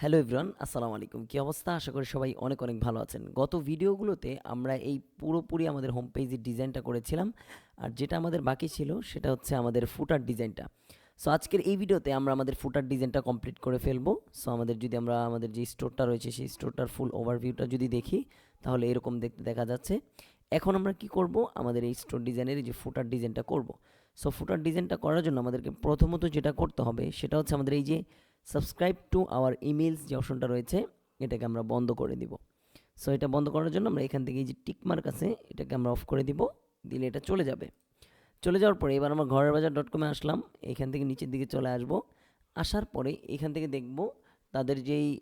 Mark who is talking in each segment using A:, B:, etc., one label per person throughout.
A: Hello everyone, আসসালামু আলাইকুম। কী অবস্থা? আশা করি সবাই অনেক অনেক ভালো আছেন। গত ভিডিওগুলোতে আমরা এই পুরোপুরি আমাদের হোম পেজের ডিজাইনটা করেছিলাম। আর যেটা আমাদের বাকি ছিল, সেটা হচ্ছে আমাদের ফুটার ডিজাইনটা সো আজকের এই ভিডিওতে আমরা আমাদের ফুটার ডিজাইনটা কমপ্লিট করে ফেলব। সো আমাদের যদি আমরা আমাদের যে স্টোরটা রয়েছে, সেই স্টোরটার ফুল ওভারভিউটা যদি দেখি, তাহলে এরকম দেখতে দেখা যাচ্ছে। এখন আমরা কি করব? আমাদের এই স্টোর ডিজাইনের যে ফুটার ডিজাইনটা করব। সো ফুটার ডিজাইনটা করার জন্য আমাদেরকে প্রথমত যেটা করতে হবে, সেটা হচ্ছে আমাদের এই যে সাবস্ক্রাইব টু আওয়ার ইমেলস যে অপশনটা রয়েছে, এটাকে আমরা বন্ধ করে দিব। সো এটা বন্ধ করার জন্য আমরা এখান থেকে এই যে টিক মার্ক আছে, এটাকে আমরা অফ করে দিব, দিলে এটা চলে যাবে। চলে যাওয়ার পরে এবার আমরা ঘরের বাজার ডট কমে আসলাম, এখান থেকে নিচের দিকে চলে আসব। আসার পরে এখান থেকে দেখব তাদের যেই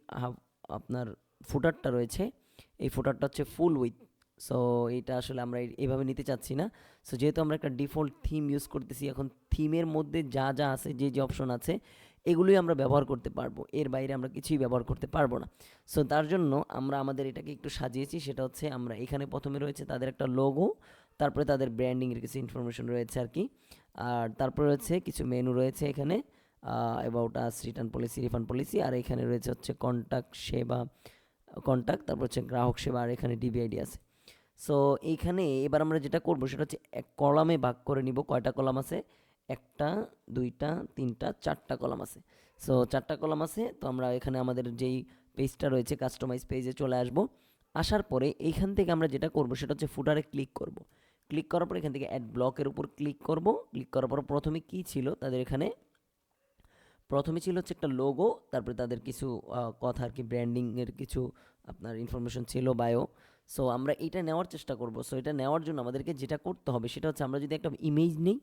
A: আপনার ফুটারটা রয়েছে, এই ফুটারটা হচ্ছে ফুল উইথ সো এটা আসলে আমরা এই- এইভাবে নিতে চাচ্ছি না। সো যেহেতু আমরা একটা ডিফল্ট থিম ইউজ করতেছি, এখন থিমের মধ্যে যা যা আছে, যে যে অপশন আছে এগুলোই আমরা ব্যবহার করতে পারব। এর বাইরে আমরা কিছুই ব্যবহার করতে পারব না। সো তার জন্য আমরা আমাদের এটাকে একটু সাজিয়েছি। সেটা হচ্ছে আমরা এখানে প্রথমে রয়েছে তাদের একটা লোগো তারপরে তাদের ব্র্যান্ডিংয়ের কিছু ইনফরমেশন রয়েছে আর কি। আর তারপরে রয়েছে কিছু মেনু রয়েছে এখানে about us return policy refund policy আর এখানে রয়েছে হচ্ছে কন্ট্যাক্ট সেবা কন্ট্যাক্ট তারপর হচ্ছে গ্রাহক সেবা, আর এখানে ডিবিআইডি আছে। সো এইখানে এবার আমরা যেটা করব সেটা হচ্ছে এক কলামে ভাগ করে নিব। কয়টা কলাম আছে? একটা, দুইটা, তিনটা, চারটা কলাম আছে। সো চারটা কলাম আছে, তো আমরা এখানে আমাদের যেই পেজটা রয়েছে কাস্টমাইজ পেজে চলে আসব। আসার পরে এইখান থেকে আমরা যেটা করব, সেটা হচ্ছে ফুটারে ক্লিক করব। ক্লিক করার পর এখান থেকে অ্যাড ব্লকের উপর ক্লিক করব। ক্লিক করার পর প্রথমে কি ছিল? তাদের এখানে প্রথমে ছিল হচ্ছে একটা লোগো তারপরে তাদের কিছু কথা আর কি ব্র্যান্ডিংয়ের কিছু আপনার ইনফরমেশন ছিল বায়ো সো আমরা এটা নেওয়ার চেষ্টা করব। সো এটা নেওয়ার জন্য আমাদেরকে যেটা করতে হবে, সেটা হচ্ছে আমরা যদি একটা ইমেজ নিই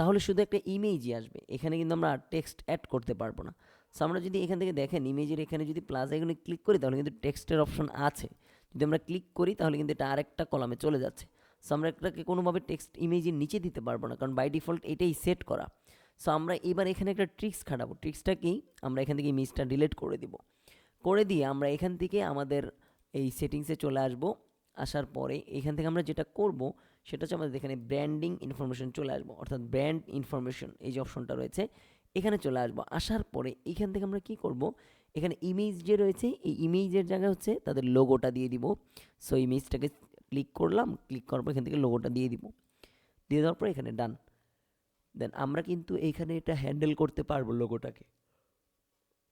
A: তাহলে শুধু একটা ইমেজই আসবে। এখানে কিন্তু আমরা টেক্সট অ্যাড করতে পারব না। সো আমরা যদি এখান থেকে দেখেন ইমেজের এখানে যদি প্লাস এখানে ক্লিক করি, তাহলে কিন্তু টেক্সটের অপশন আছে। যদি আমরা ক্লিক করি, তাহলে কিন্তু এটা আরেকটা কলামে চলে যাচ্ছে। সো আমরা এটাকে কোনোভাবে টেক্সট ইমেজের নিচে দিতে পারব না, কারণ বাই ডিফল্ট এটাই সেট করা। সো আমরা এবার এখানে একটা ট্রিক্স খাটাবো। ট্রিক্সটা কি? আমরা এখান থেকে ইমেজটা ডিলিট করে দিব। করে দিয়ে আমরা এখান থেকে আমাদের এই সেটিংসে চলে আসব। আসার পরে এখান থেকে আমরা যেটা করব সেটা হচ্ছে আমাদের এখানে ব্র্যান্ডিং ইনফরমেশন চলে আসব। অর্থাৎ ব্র্যান্ড ইনফরমেশন এই যে অপশনটা রয়েছে, এখানে চলে আসব। আসার পরে এখান থেকে আমরা কি করব? এখানে ইমেজ যে রয়েছে, এই ইমেজের জায়গায় হচ্ছে তাদের লোগোটা দিয়ে দিব। সো ইমেজটাকে ক্লিক করলাম ক্লিক করার পর এখান থেকে লোগোটা দিয়ে দিব। দিয়ে দেওয়ার পর এখানে ডান দেন আমরা কিন্তু এইখানে এটা হ্যান্ডেল করতে পারব লোগোটাকে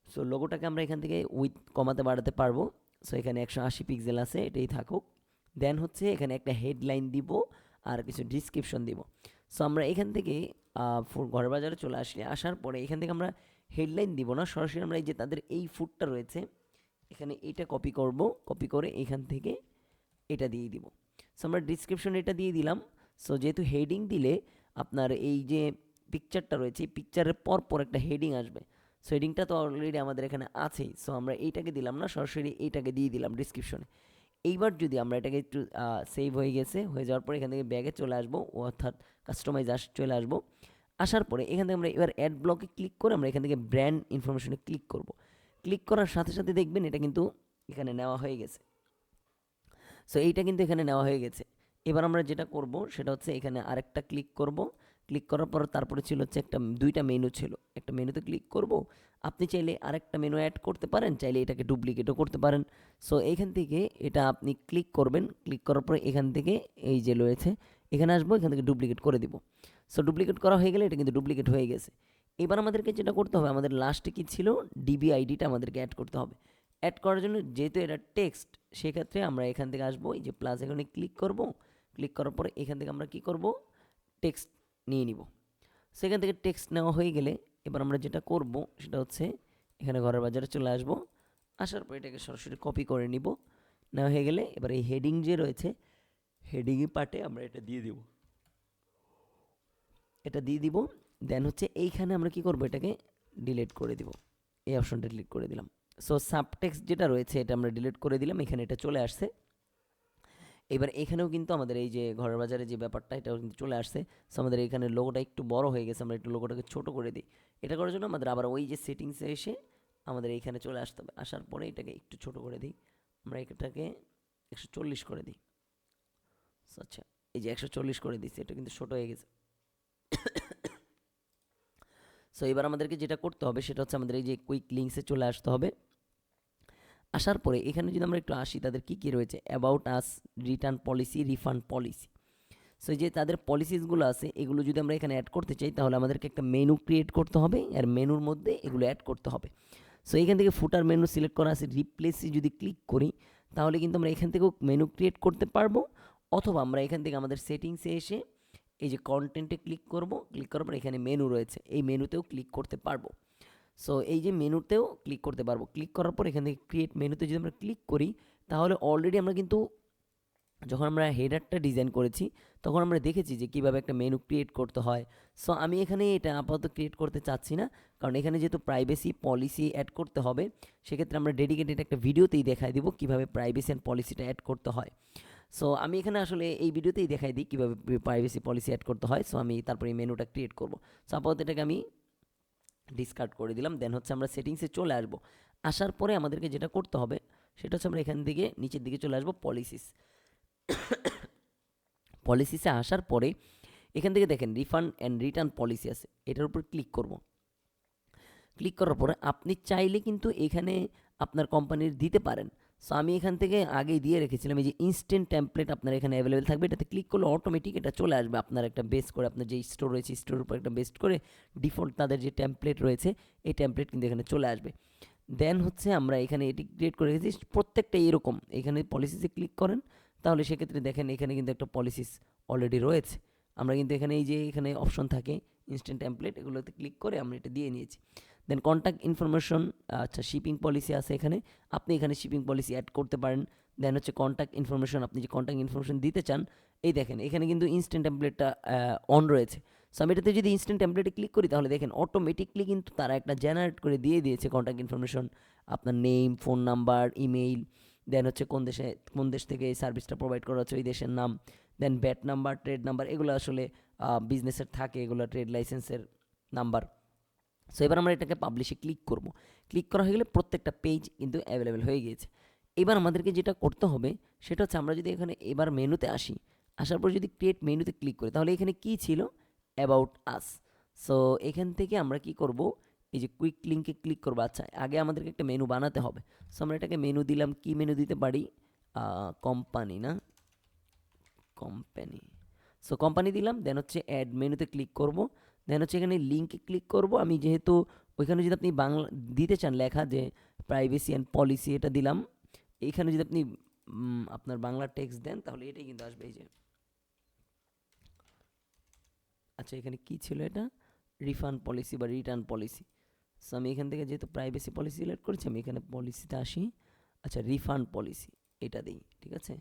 A: সো লোগোটাকে আমরা এখান থেকে উইথ কমাতে বাড়াতে পারব। সো এখানে একশো আশি পিক্সেল আছে, এটাই থাকুক। দেন হচ্ছে এখানে একটা হেডলাইন দিব আর কিছু ডিসক্রিপশন দিব। সো আমরা এখান থেকে ঘরের বাজারে চলে আসলে আসার পরে এখান থেকে আমরা হেডলাইন দিব না। সরাসরি আমরা এই যে তাদের এই ফুডটা রয়েছে, এখানে এটা কপি করব। কপি করে এখান থেকে এটা দিয়ে দিব। সো আমরা ডিসক্রিপশন এটা দিয়ে দিলাম। সো যেহেতু হেডিং দিলে আপনার এই যে পিকচারটা রয়েছে, এই পিকচারের পর পর একটা হেডিং আসবে। সো হেডিংটা তো অলরেডি আমাদের এখানে আছেই। সো আমরা এইটাকে দিলাম না, সরাসরি এইটাকে দিয়ে দিলাম ডিসক্রিপশনে এইবার যদি আমরা এটাকে একটু সেভ হয়ে গেছে, হয়ে যাওয়ার পরে এখান থেকে ব্যাগে চলে আসব, অর্থাৎ কাস্টমাইজ আস, চলে আসব। আসার পরে এখান থেকে আমরা এবার অ্যাড ব্লকে ক্লিক করে আমরা এখান থেকে ব্র্যান্ড ইনফরমেশনে ক্লিক করব। ক্লিক করার সাথে সাথে দেখবেন এটা কিন্তু এখানে নেওয়া হয়ে গেছে। সো এইটা কিন্তু এখানে নেওয়া হয়ে গেছে। এবার আমরা যেটা করব, সেটা হচ্ছে এখানে আরেকটা ক্লিক করব। ক্লিক করার পর তারপরে ছিল হচ্ছে একটা দুইটা মেনু ছিল। একটা মেনুতে ক্লিক করব। আপনি চাইলে আরেকটা মেনু অ্যাড করতে পারেন, চাইলে এটাকে ডুপ্লিকেটও করতে পারেন। সো এইখান থেকে এটা আপনি ক্লিক করবেন। ক্লিক করার পরে এখান থেকে এই যে রয়েছে, এখানে আসব, এখান থেকে ডুপ্লিকেট করে দিব। সো ডুপ্লিকেট করা হয়ে গেলে এটা কিন্তু ডুপ্লিকেট হয়ে গেছে। এবার আমাদেরকে যেটা করতে হবে, আমাদের লাস্টে কী ছিল? ডিবি আইডিটা আমাদেরকে অ্যাড করতে হবে। অ্যাড করার জন্য যেহেতু এটা টেক্সট সেক্ষেত্রে আমরা এখান থেকে আসব। এই যে প্লাস এখানে ক্লিক করব। ক্লিক করার পরে এখান থেকে আমরা কি করব? টেক্সট নিয়ে নিব। সেখান থেকে টেক্সট নেওয়া হয়ে গেলে এবার আমরা যেটা করব সেটা হচ্ছে এখানে ঘরের বাজারে চলে আসব। আসার পর এটাকে সরাসরি কপি করে নিব। নেওয়া হয়ে গেলে এবার এই হেডিং যে রয়েছে হেডিংয়ে পার্টে আমরা এটা দিয়ে দিব। এটা দিয়ে দিব। দেন হচ্ছে এইখানে আমরা কি করব? এটাকে ডিলিট করে দিব। এই অপশনটা ডিলিট করে দিলাম। সো সাবটেক্সট যেটা রয়েছে এটা আমরা ডিলিট করে দিলাম। এখানে এটা চলে আসছে। এবার এখানেও কিন্তু আমাদের এই যে ঘরের বাজারে যে ব্যাপারটা, এটাও কিন্তু চলে আসছে। সো আমাদের এখানে লোগোটা একটু বড় হয়ে গেছে, আমরা একটু লোগোটাকে ছোট করে দিই। এটা করার জন্য আমাদের আবার ওই যে সেটিংসে এসে আমাদের এইখানে চলে আসতে হবে। আসার পরে এটাকে একটু ছোট করে দিই। আমরা এটাকে একশো চল্লিশ করে দিই। আচ্ছা এই যে একশো চল্লিশ করে দিচ্ছি এটা কিন্তু ছোট হয়ে গেছে। সো এবার আমাদেরকে যেটা করতে হবে, সেটা হচ্ছে আমাদের এই যে কুইক লিঙ্কসে চলে আসতে হবে। আসার পরে এখানে যদি আমরা একটু আসি, তাদের কী কী রয়েছে? About us return policy refund policy so যে তাদের পলিসিসগুলো আছে, এগুলো যদি আমরা এখানে অ্যাড করতে চাই, তাহলে আমাদেরকে একটা মেনু ক্রিয়েট করতে হবে, আর মেনুর মধ্যে এগুলো অ্যাড করতে হবে। সো এখান থেকে ফুটার মেনু সিলেক্ট করা আছে রিপ্লেসে যদি ক্লিক করি, তাহলে কিন্তু আমরা এখান থেকেও মেনু ক্রিয়েট করতে পারব, অথবা আমরা এখান থেকে আমাদের সেটিংসে এসে এই যে কন্টেন্টে ক্লিক করব ক্লিক করার পর এখানে মেনু রয়েছে, এই মেনুতেও ক্লিক করতে পারব। সো এই যে মেনুতেও ক্লিক করতে পারব। ক্লিক করার পর এখান থেকে ক্রিয়েট মেনুতে যদি আমরা ক্লিক করি, তাহলে অলরেডি আমরা কিন্তু যখন আমরা হেডারটা ডিজাইন করেছি, তখন আমরা দেখেছি যে কীভাবে একটা মেনু ক্রিয়েট করতে হয়। সো আমি এখানে এটা আপাতত ক্রিয়েট করতে চাচ্ছি না, কারণ এখানে যেহেতু প্রাইভেসি পলিসি অ্যাড করতে হবে, সেক্ষেত্রে আমরা ডেডিকেটেড একটা ভিডিওতেই দেখাই দিব কীভাবে প্রাইভেসি অ্যান্ড পলিসিটা অ্যাড করতে হয়। সো আমি এখানে আসলে এই ভিডিওতেই দেখাই দিই কীভাবে প্রাইভেসি পলিসি অ্যাড করতে হয়। সো আমি তারপরে এই মেনুটা ক্রিয়েট করব। সো আপাতত এটাকে আমি ডিসকার্ড করে দিলাম দেন হচ্ছে আমরা সেটিংসে চলে আসব। আসার পরে আমাদেরকে যেটা করতে হবে, সেটা হচ্ছে আমরা এখান থেকে নিচের দিকে চলে আসব পলিসিস পলিসিসে আসার পরে, এখান থেকে দেখেন রিফান্ড অ্যান্ড রিটার্ন পলিসি আছে, এটার উপর ক্লিক করব। ক্লিক করার পরে আপনি চাইলে কিন্তু এখানে আপনার কোম্পানির দিতে পারেন। সো আমি এখান থেকে আগেই দিয়ে রেখেছিলাম, এই যে ইনস্ট্যান্ট টেমপ্লেট আপনার এখানে অ্যাভেলেবেল থাকবে, এটাতে ক্লিক করলে অটোমেটিক এটা চলে আসবে। আপনার একটা বেস করে, আপনার যে স্টোর রয়েছে স্টোরের উপর একটা বেস্ট করে ডিফল্ট তাদের যে টেমপ্লেট রয়েছে, এই টেমপ্লেট কিন্তু এখানে চলে আসবে। দেন হচ্ছে আমরা এখানে এটি ক্রিয়েট করে রেখেছি, প্রত্যেকটা এরকম। এখানে পলিসিসে ক্লিক করেন, তাহলে সেক্ষেত্রে দেখেন এখানে কিন্তু একটা পলিসিস অলরেডি রয়েছে। আমরা কিন্তু এখানে এই যে এখানে অপশন থাকে ইনস্ট্যান্ট টেমপ্লেট এগুলোতে ক্লিক করে আমরা এটা দিয়ে নিয়েছি। দেন কন্ট্যাক্ট ইনফরমেশন আচ্ছা শিপিং পলিসি আছে এখানে। আপনি এখানে শিপিং পলিসি অ্যাড করতে পারেন। দেন হচ্ছে কন্ট্যাক্ট ইনফরমেশন আপনি যে কন্ট্যাক্ট ইনফরমেশন দিতে চান, এই দেখেন, এখানে কিন্তু ইনস্ট্যান্ট টেমপ্লেটটা অন রয়েছে। সো আমি এটাতে যদি ইনস্ট্যান্ট টেমপ্লেটে ক্লিক করি, তাহলে দেখেন অটোমেটিকলি কিন্তু তারা একটা জেনারেট করে দিয়ে দিয়েছে কন্ট্যাক্ট ইনফরমেশন আপনার name phone number email then হচ্ছে কোন দেশে, কোন দেশ থেকে এই সার্ভিসটা প্রোভাইড করা হচ্ছে, ওই দেশের নাম। Then VAT number trade number এগুলো আসলে বিজনেসের থাকে, এগুলো ট্রেড লাইসেন্সের নাম্বার সো এবার আমরা এটাকে পাবলিশে ক্লিক করব। ক্লিক করা হয়ে গেলে প্রত্যেকটা পেজ কিন্তু অ্যাভেলেবেল হয়ে গিয়েছে। এবার আমাদেরকে যেটা করতে হবে, সেটা হচ্ছে আমরা যদি এখানে এবার মেনুতে আসি, আসার পর যদি ক্রিয়েট মেনুতে ক্লিক করি, তাহলে এখানে কি ছিল? অ্যাবাউট আস সো এখান থেকে আমরা কি করব? এই যে কুইক লিঙ্কে ক্লিক করব। আচ্ছা আগে আমাদেরকে একটা মেনু বানাতে হবে। সো আমরা এটাকে মেনু দিলাম, কি মেনু দিতে পারি? কোম্পানি না? কোম্পানি সো কোম্পানি দিলাম দেন হচ্ছে অ্যাড মেনুতে ক্লিক করব। দেন হচ্ছে এখানে লিঙ্কে ক্লিক করব। আমি যেহেতু ওইখানে যদি আপনি বাংলা, দিতে চান লেখা যে প্রাইভেসি অ্যান্ড পলিসি এটা দিলাম এইখানে যদি আপনি আপনার বাংলা টেক্সট দেন, তাহলে এটাই কিন্তু আসবে এই যে। আচ্ছা এখানে কি ছিল এটা? রিফান্ড পলিসি বা রিটার্ন পলিসি সো আমি এখান থেকে যেহেতু প্রাইভেসি পলিসি সিলেক্ট করেছি, আমি এখানে পলিসিতে আসি। আচ্ছা রিফান্ড পলিসি এটা দিই, ঠিক আছে?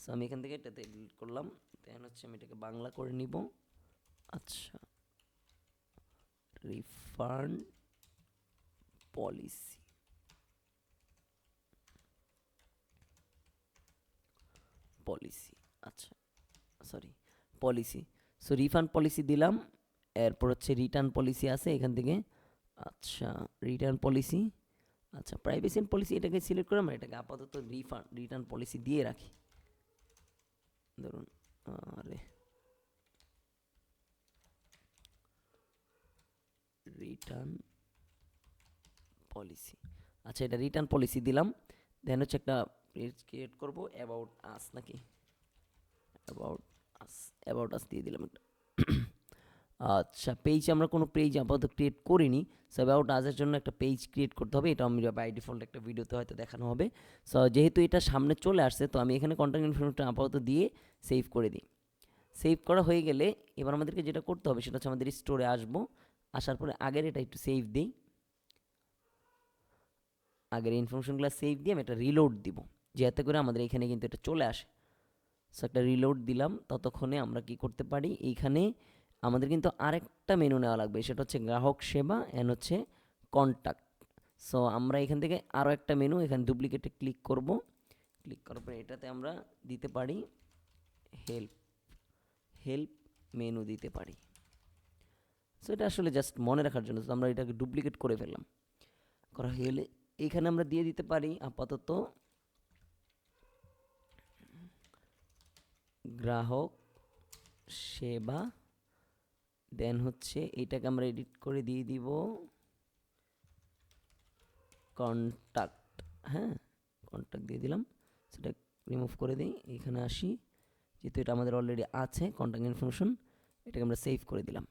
A: সো আমি এখান থেকে এটাতে ডিলিট করলাম। দেন হচ্ছে আমি এটাকে বাংলা করে নিব। আচ্ছা। রিফান্ড পলিসি পলিসি আচ্ছা। Sorry policy so refund policy দিলাম। এরপর হচ্ছে রিটার্ন পলিসি আছে এখান থেকে। আচ্ছা। রিটার্ন পলিসি আচ্ছা। প্রাইভেসি পলিসি এটাকে সিলেক্ট করে আমরা এটাকে আপাতত রিফান্ড রিটার্ন পলিসি দিয়ে রাখি। ধরুন, আরে রিটার্ন পলিসি আচ্ছা এটা রিটার্ন পলিসি দিলাম। দেন হচ্ছে একটা পেজ ক্রিয়েট করব অ্যাবাউট আস নাকি? অ্যাবাউট আস অ্যাবাউট আস দিয়ে দিলাম একটা। আচ্ছা পেজ আমরা কোনো পেজ আপাতত ক্রিয়েট করিনি। সো অ্যাবাউট আজের জন্য একটা পেজ ক্রিয়েট করতে হবে। এটা আমি বাই ডিফল্ট একটা ভিডিওতে হয়তো দেখানো হবে। সো যেহেতু এটা সামনে চলে আসছে, তো আমি এখানে কন্ট্যাক্ট ইনফরমেশনটা আপাতত দিয়ে সেভ করে দিই। সেভ করা হয়ে গেলে এবার আমাদেরকে যেটা করতে হবে, সেটা হচ্ছে আমাদের স্টোরে আসব। আসার পরে আগের এটা একটু সেভ দিই। আগের ইনফরমেশনগুলো সেভ দিয়ে আমি একটা রিলোড দিব। যাতে করে আমাদের এখানে কিন্তু এটা চলে আসে। সো একটা রিলোড দিলাম। ততক্ষণে আমরা কি করতে পারি? এইখানে আমাদের কিন্তু আরেকটা মেনু নেওয়া লাগবে। সেটা হচ্ছে গ্রাহক সেবা অ্যান্ড হচ্ছে কন্ট্যাক্ট সো আমরা এখান থেকে আরও একটা মেনু এখানে ডুপ্লিকেটে ক্লিক করব। ক্লিক করার পরে এটাতে আমরা দিতে পারি হেল্প হেল্প মেনু দিতে পারি। সো এটা আসলে জাস্ট মনে রাখার জন্য। আমরা এটাকে ডুপ্লিকেট করে ফেললাম। করা হয়ে গেলে এখানে আমরা দিয়ে দিতে পারি আপাতত গ্রাহক সেবা দেন হচ্ছে এটাকে আমরা এডিট করে দিয়ে দিব কন্ট্যাক্ট হ্যাঁ? কন্ট্যাক্ট দিয়ে দিলাম। সেটা রিমুভ করে দিই। এখানে আসি। যেহেতু এটা আমাদের অলরেডি আছে কন্ট্যাক্ট ইনফরমেশন এটাকে আমরা সেভ করে দিলাম।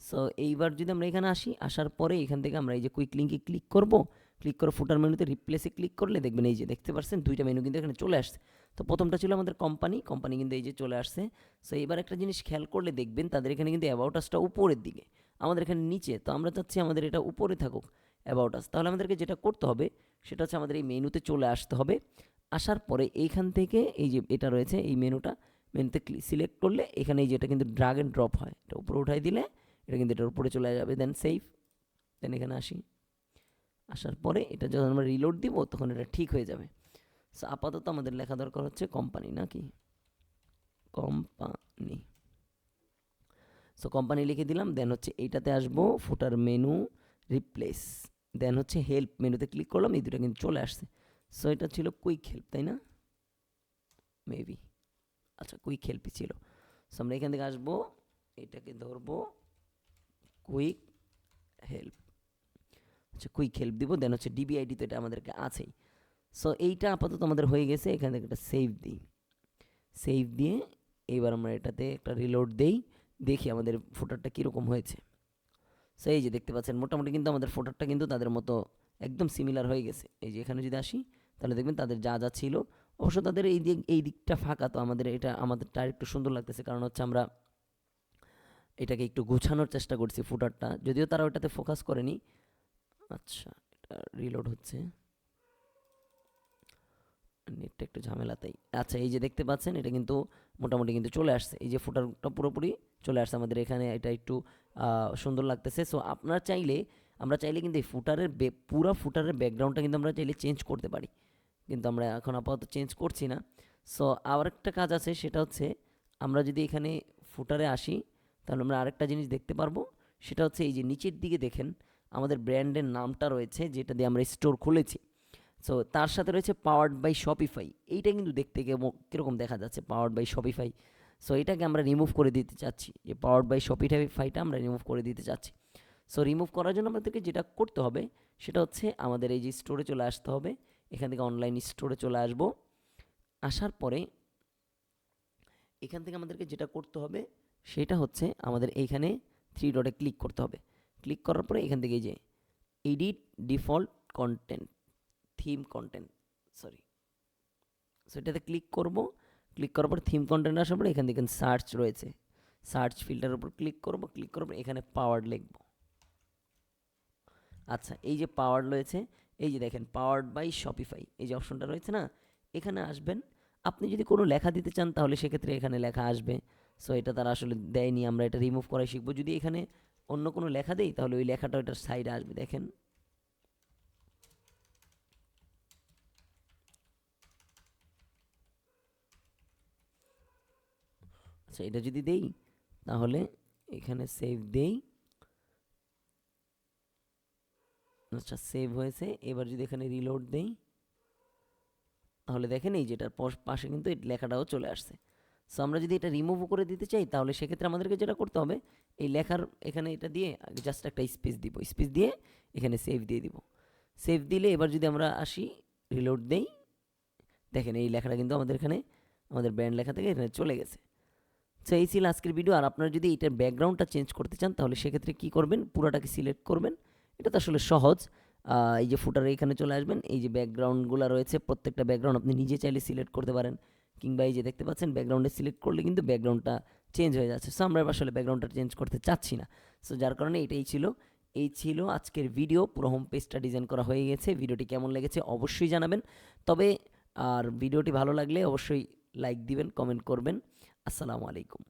A: সো এইবার যদি আমরা এখানে আসি, আসার পরে এখান থেকে আমরা এই যে কুইক লিঙ্কে ক্লিক করব। ক্লিক করে ফুটার মেনুতে রিপ্লেসে ক্লিক করলে দেখবেন এই যে দেখতে পাচ্ছেন দুইটা মেনু কিন্তু এখানে চলে আসছে। তো প্রথমটা ছিল আমাদের কোম্পানি কোম্পানি কিন্তু এই যে চলে আসছে। সো এবার একটা জিনিস খেয়াল করলে দেখবেন তাদের এখানে কিন্তু অ্যাবাউটাসটা উপরের দিকে, আমাদের এখানে নিচে। তো আমরা চাচ্ছি আমাদের এটা উপরে থাকুক অ্যাবাউটাস তাহলে আমাদেরকে যেটা করতে হবে, সেটা হচ্ছে আমাদের এই মেনুতে চলে আসতে হবে। আসার পরে এইখান থেকে এই যে এটা রয়েছে, এই মেনুটা মেনুতে সিলেক্ট করলে এখানে এই যে এটা কিন্তু ড্রাগ অ্যান্ড ড্রপ হয়। এটা উপরে উঠাই দিলে, এটা কিন্তু এটার উপরে চলে যাবে দেন সেভ দেন এখানে আসি। আসার পরে এটা যখন আমরা রিলোড দিব, তখন এটা ঠিক হয়ে যাবে। সো আপাতত আমাদের লেখা দরকার হচ্ছে কোম্পানি নাকি? কোম্পানি সো কোম্পানি লিখে দিলাম দেন হচ্ছে এইটাতে আসব ফুটার মেনু রিপ্লেস দেন হচ্ছে হেল্প মেনুতে ক্লিক করলাম, এই দুটো কিন্তু চলে আসছে। সো এটা ছিল কুইক হেল্প তাই না? মেবি আচ্ছা কুইক হেল্পই ছিল। সো আমরা এখান থেকে আসব, এটাকে ধরবো কুইক হেল্প আচ্ছা কুইক হেল্প দিব দেন হচ্ছে ডিবিআইডি তো এটা আমাদেরকে আছেই। সো এইটা আপাতত আমাদের হয়ে গেছে, এখান থেকে একটা সেভ দিই। সেভ দিয়ে এইবার আমরা এটাতে একটা রিলোড দেই, দেখি আমাদের ফোটারটা কীরকম হয়েছে। সো এই যে দেখতে পাচ্ছেন, মোটামুটি কিন্তু আমাদের ফোটারটা কিন্তু তাদের মতো একদম সিমিলার হয়ে গেছে। এই যে এখানে যদি আসি, তাহলে দেখবেন তাদের যা যা ছিল, অবশ্য তাদের এই দিক, এই দিকটা ফাঁকা, তো আমাদের এটা, আমাদেরটা একটু সুন্দর লাগতেছে। কারণ হচ্ছে আমরা এটাকে একটু গোছানোর চেষ্টা করছি ফুটারটা যদিও তারা ওটাতে ফোকাস করেনি। আচ্ছা এটা রিলোড হচ্ছে। নেটটা একটু ঝামেলাতেই আচ্ছা এই যে দেখতে পাচ্ছেন, এটা কিন্তু মোটামুটি কিন্তু চলে আসছে। এই যে ফুটারটা পুরোপুরি চলে আসছে আমাদের এখানে, এটা একটু সুন্দর লাগতেছে। সো আপনারা চাইলে, আমরা চাইলে কিন্তু এই ফুটারের পুরো ফুটারের ব্যাকগ্রাউন্ডটা কিন্তু আমরা চাইলে চেঞ্জ করতে পারি। কিন্তু আমরা এখন আপাতত চেঞ্জ করছি না। সো আবার একটা কাজ আছে, সেটা হচ্ছে, আমরা যদি এখানে ফুটারে আসি, তাহলে আমরা আরেকটা জিনিস দেখতে পারব। সেটা হচ্ছে, এই যে নিচের দিকে দেখেন, আমাদের ব্র্যান্ডের নামটা রয়েছে, যেটা দিয়ে আমরা স্টোর খুলেছি। সো তার সাথে রয়েছে পাওয়ার্ড বাই শপিফাই এইটা কিন্তু দেখতে কীরকম দেখা যাচ্ছে পাওয়ার্ড বাই শপিফাই সো এটাকে আমরা রিমুভ করে দিতে চাচ্ছি। যে পাওয়ার্ড বাই শপিফাইটা আমরা রিমুভ করে দিতে চাচ্ছি। সো রিমুভ করার জন্য আমাদেরকে যেটা করতে হবে, সেটা হচ্ছে আমাদের এই যে স্টোরে চলে আসতে হবে। এখান থেকে অনলাইন স্টোরে চলে আসব। আসার পরে এখান থেকে আমাদেরকে যেটা করতে হবে, সেটা হচ্ছে আমাদের এইখানে থ্রি ডটে ক্লিক করতে হবে। ক্লিক করার পরে এখান থেকে যে edit default content theme content sorry so এটাতে ক্লিক করব ক্লিক করার পর থিম কন্টেন্ট আসার পরে এখান থেকে সার্চ রয়েছে। সার্চ ফিল্টারের উপর ক্লিক করব ক্লিক করার পর এখানে পাওয়ার্ড লিখব। আচ্ছা এই যে পাওয়ার্ড রয়েছে, এই যে দেখেন পাওয়ার্ড বাই শপিফাই এই যে অপশনটা রয়েছে না, এখানে আসবেন। আপনি যদি কোনো লেখা দিতে চান, তাহলে সেক্ষেত্রে এখানে লেখা আসবে। সো এটা তারা আসলে দেয়নি, আমরা এটা রিমুভ করাই শিখব। যদি এখানে অন্য কোনো লেখা দেই, তাহলে ওই লেখাটা ওইটার সাইডে আসবে, দেখেন। আচ্ছা এটা যদি দেই, তাহলে এখানে সেভ দেই। আচ্ছা সেভ হয়েছে। এবার যদি এখানে রিলোড দেই, তাহলে দেখেন এই যেটার পাশে কিন্তু লেখাটাও চলে আসছে। সো আমরা যদি এটা রিমুভ করে দিতে চাই, তাহলে সেক্ষেত্রে আমাদেরকে যেটা করতে হবে, এই লেখার এখানে এটা দিয়ে জাস্ট একটা স্পেস দিব। স্পেস দিয়ে এখানে সেভ দিয়ে দিব। সেভ দিলে এবার যদি আমরা আসি রিলোড দেই, দেখেন এই লেখাটা কিন্তু আমাদের এখানে, আমাদের ব্র্যান্ড লেখা থেকে এখানে চলে গেছে। সো এই ছিল আজকের ভিডিও আর আপনারা যদি এটার ব্যাকগ্রাউন্ডটা চেঞ্জ করতে চান, তাহলে সেক্ষেত্রে কী করবেন? পুরোটাকে সিলেক্ট করবেন। এটা তো আসলে সহজ। এই যে ফুটারে এখানে চলে আসবেন। এই যে ব্যাকগ্রাউন্ডগুলো রয়েছে, প্রত্যেকটা ব্যাকগ্রাউন্ড আপনি নিজে চাইলে সিলেক্ট করতে পারেন। কিংবা এই যে দেখতে পাচ্ছেন ব্যাকগ্রাউন্ডে সিলেক্ট করলে কিন্তু ব্যাকগ্রাউন্ডটা চেঞ্জ হয়ে যাচ্ছে। সো আমরা আসলে ব্যাকগ্রাউন্ডটা চেঞ্জ করতে চাচ্ছি না। সো যার কারণে এটাই ছিল। এই ছিল আজকের ভিডিও পুরো হোম পেজটা ডিজাইন করা হয়ে গেছে। ভিডিওটি কেমন লেগেছে অবশ্যই জানাবেন। তবে, আর ভিডিওটি ভালো লাগলে অবশ্যই লাইক দিবেন কমেন্ট করবেন। আসসালামু আলাইকুম।